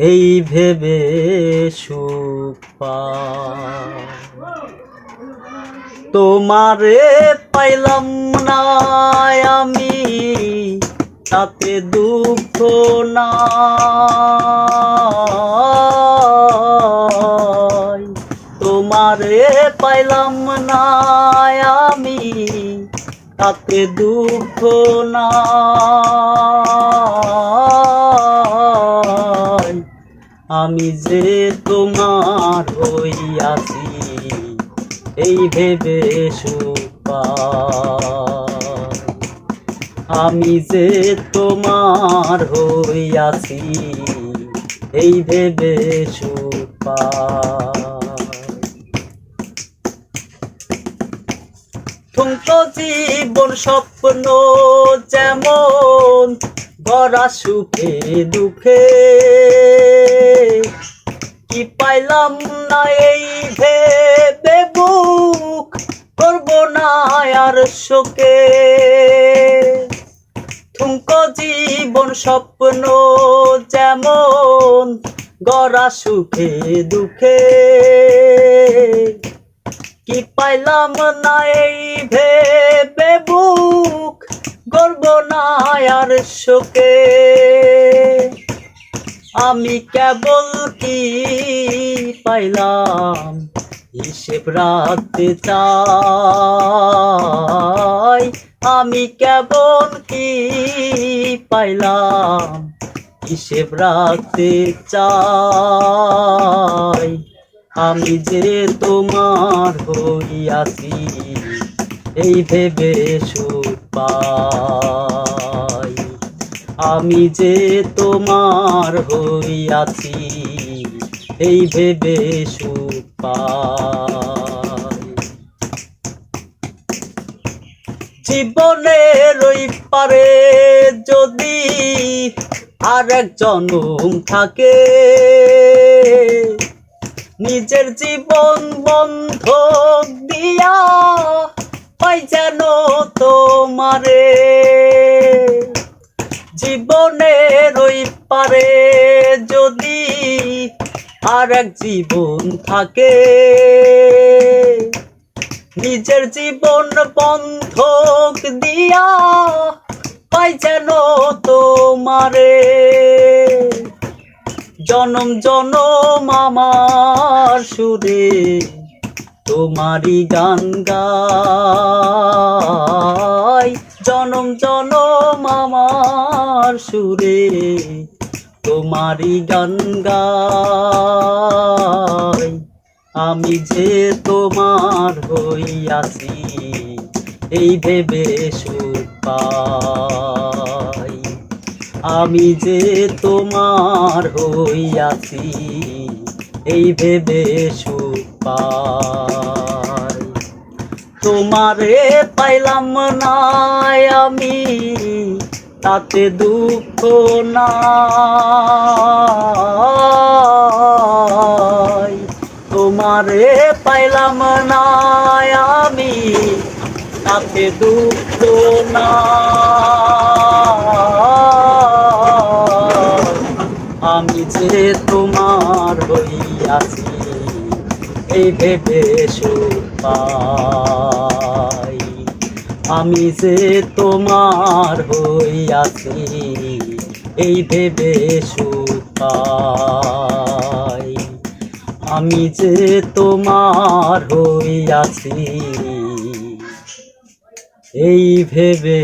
এই ভেবে সুখ। তোমারে পাইলাম না আমি, তাতে দুঃখ না তোমারে পাইলাম না আমি, তাতে দুঃখ নাই আমি যে তোমার হইয়াছি এই ভেবে সুখ পাই। আমি যে তোমার হইয়াছি এই ভেবে সুপা। জীবন স্বপ্ন যেমন ভরা সুখে দুঃখে পাইলাম না এই ভেবে বুক করব না আর শোকে। ঠুনকো জীবন স্বপ্ন যেমন গড়া সুখে দুঃখে। কি পাইলাম না এই ভেবে বুক গর্ব না আর শোকে। আমি কেবল কি পাইলাম? হিসেব রাখতে চাই। আমি কেবল কি পাইলাম? হিসেব রাখতে চাই। আমি যে তোমার হইয়াছি, এই ভেবে সুখ পাই। আমি যে তোমার হইয়াছি, এই ভেবে সুখ ওই পারে যদি আর জনম থাকে, নিজের জীবন বন্ধক দিয়া পাই যেন তোমারে। জীবনের ওই পারে যদি আর এক জীবন থাকে। নিজের জীবন বন্ধক দিয়া পাই যেন তোমারে। জনম জনম আমার সুরে তোমারই গান গাই। জনম জনম আমার সুরে তোমারই গান গাই। আমি যে তোমার হইয়াছি, এই ভেবে সুখ পাই। আমি যে তোমার হইয়াছি, এই ভেবে সুখ পাই। তোমারে পাইলাম না আমি। তাতে দুঃখ নাই। তোমারে পাইলাম না আমি, তাতে দুঃখ না আমি যে তোমার হইয়াছি, এই ভেবে সুখ পাই। আমি যে তোমার হইয়াছি এই ভেবে সুতাই আমি যে তোমার হইয়াছি এই ভেবে